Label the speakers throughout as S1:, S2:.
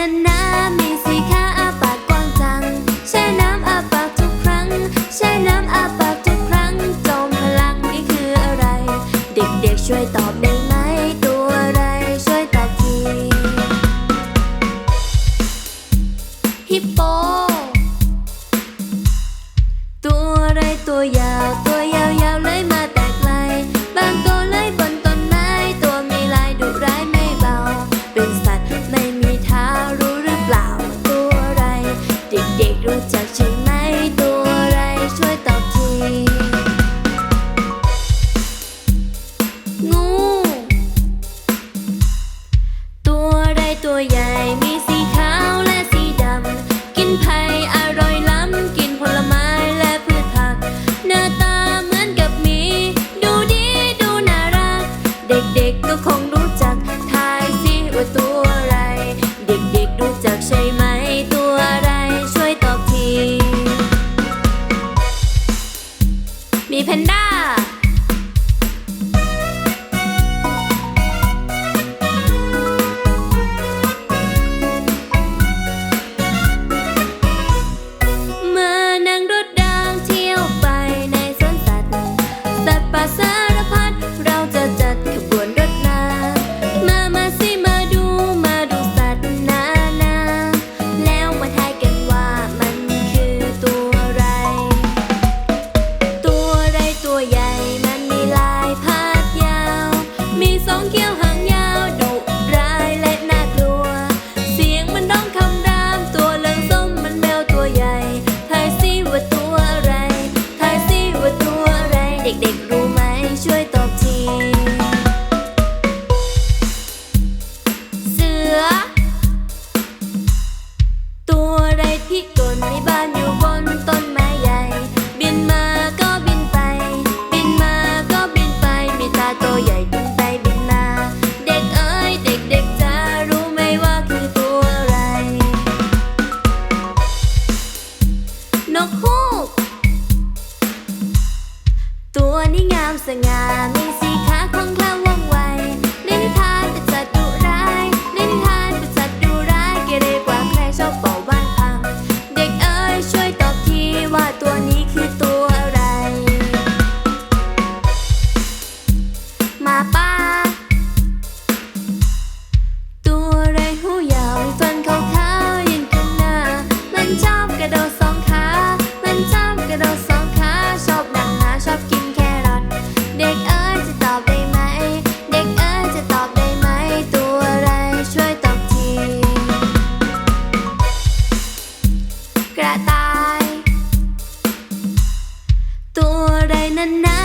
S1: อะ อะ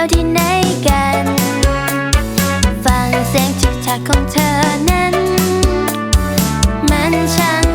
S1: ยวที่ไหนกัน ฟังเสียงทิกทักของเธอนั้น มันช่าง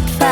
S1: but